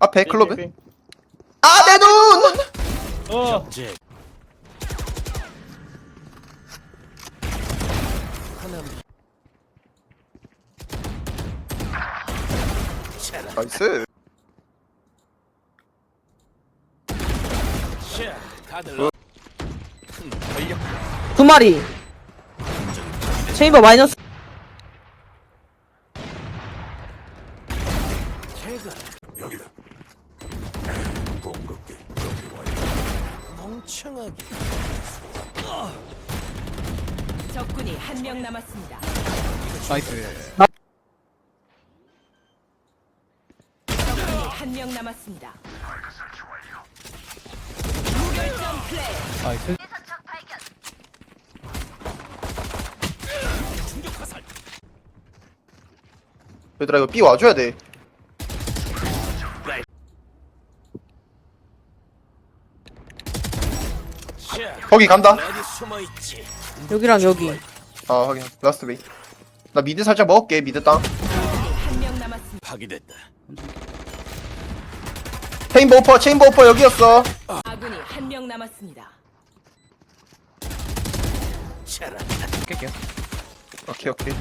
앞에 삐, 클로브 삐, 삐. 아 내 눈! 어 나이스 두 마리. 체인버 마이너스. 적군이 한 명 남았습니다. 나이스 적군이 한 명 남았습니다. 무결점 플레이. 나이스 얘들아 이거 B 와줘야 돼 거기 간다. 여기랑 여기. 아 확인. 라스트 베이 나 미드 살짝 먹을게 미드 땅. 체인버 오퍼 체인버 오퍼 여기였어. 아군이 한 명 남았습니다. 오케이 오케이